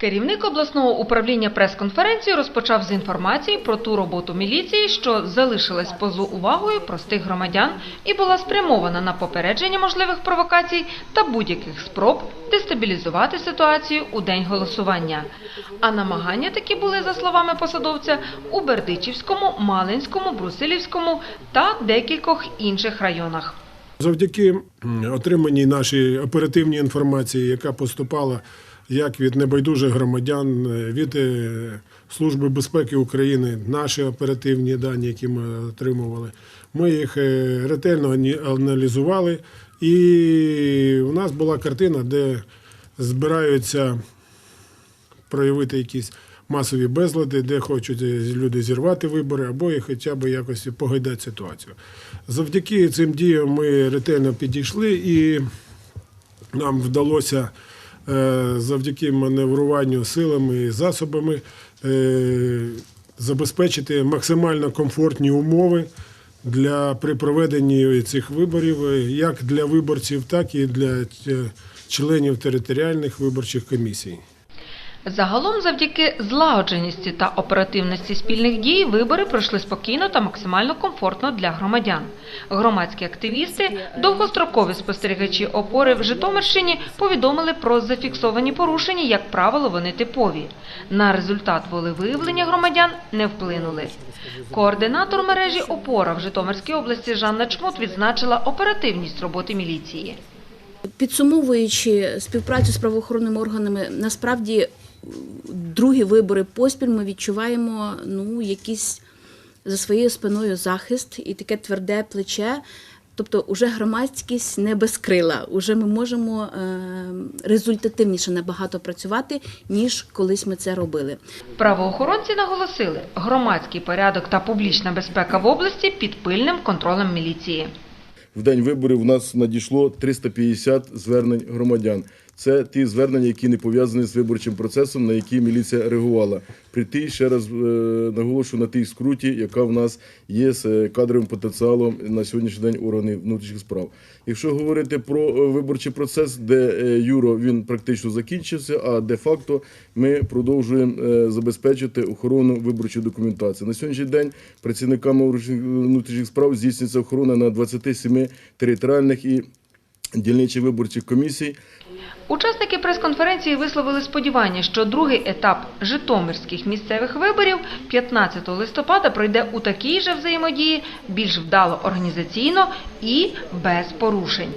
Керівник обласного управління прес-конференції розпочав з інформації про ту роботу міліції, що залишилась поза увагою простих громадян і була спрямована на попередження можливих провокацій та будь-яких спроб дестабілізувати ситуацію у день голосування. А намагання такі були, за словами посадовця, у Бердичівському, Малинському, Брусилівському та декількох інших районах. Завдяки отриманій нашій оперативній інформації, яка поступала як від небайдужих громадян, е, від е, Служби безпеки України, наші оперативні дані, які ми отримували, ми їх е, ретельно аналізували. І у нас була картина, де збираються проявити якісь масові безлади, де хочуть люди зірвати вибори або і хоча б якось погайдати ситуацію. Завдяки цим діям ми ретельно підійшли і нам вдалося завдяки маневруванню силами і засобами е, забезпечити максимально комфортні умови для при проведенні цих виборів, е, як для виборців, так і для е, членів територіальних виборчих комісій. Загалом, завдяки злагодженості та оперативності спільних дій, вибори пройшли спокійно та максимально комфортно для громадян. Громадські активісти, довгострокові спостерігачі опори в Житомирщині повідомили про зафіксовані порушення, як правило, вони типові. На результат волевиявлення громадян не вплинули. Координатор мережі опора в Житомирській області Жанна Чмут відзначила оперативність роботи міліції. Підсумовуючи співпрацю з правоохоронними органами, насправді другі вибори поспіль ми відчуваємо ну, якийсь за своєю спиною захист і таке тверде плече. Тобто, уже громадськість не без крила, уже ми можемо е, результативніше набагато працювати, ніж колись ми це робили. Правоохоронці наголосили, громадський порядок та публічна безпека в області під пильним контролем міліції. В день виборів у нас надійшло 350 звернень громадян. Це ті звернення, які не пов'язані з виборчим процесом, на які міліція реагувала. При тій, ще раз е, наголошую на тій скруті, яка в нас є з е, кадровим потенціалом на сьогоднішній день органів внутрішніх справ. Якщо говорити про е, виборчий процес, де юро він практично закінчився, а де-факто ми продовжуємо забезпечити охорону виборчої документації. На сьогоднішній день працівниками внутрішніх справ здійснюється охорона на 27 територіальних і Дільничі виборчих комісій. Учасники прес-конференції висловили сподівання, що другий етап Житомирських місцевих виборів 15 листопада пройде у такій же взаємодії, більш вдало організаційно і без порушень.